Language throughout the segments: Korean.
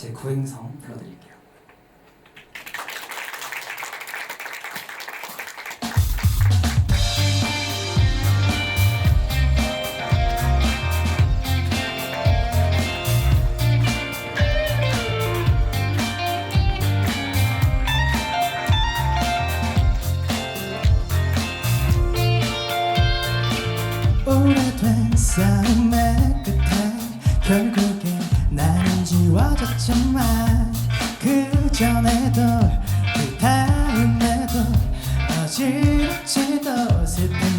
제 구행성 불러드릴게요. 오래된 싸움의 끝에 결국에 나는 지워졌지만 그 전에도 그 다음에도 어지럽지도 슬픈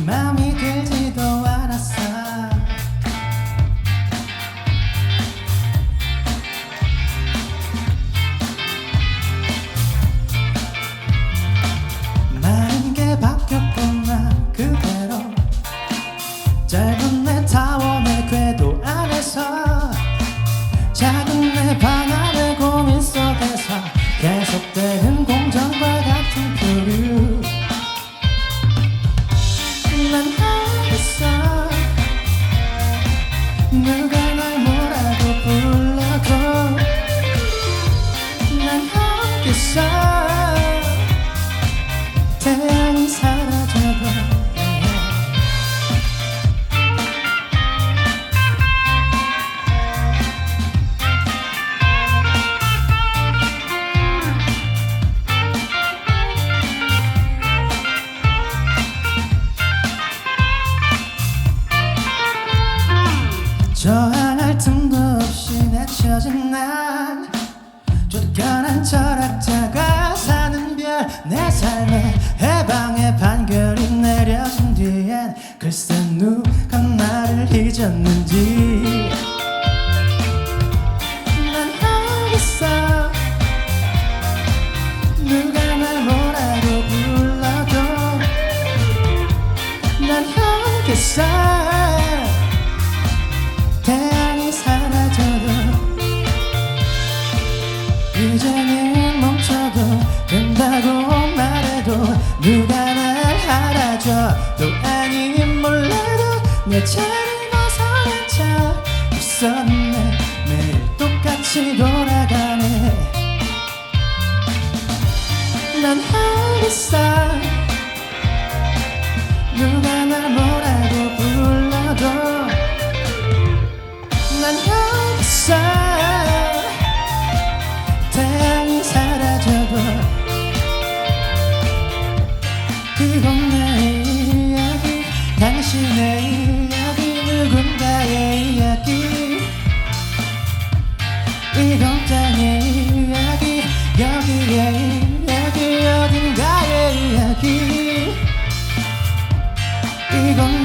누가 내쳐진 난 쫓겨난 철학자가 사는 별 내 삶의 해방의 판결이 내려진 뒤엔 글쎄 누가 나를 잊었는지 내 차를 벗어난 척. 있었네. 매일 똑같이 돌아가네. 난 알겠어 누가 날 이야기 어딘가의 이야기 이건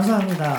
감사합니다.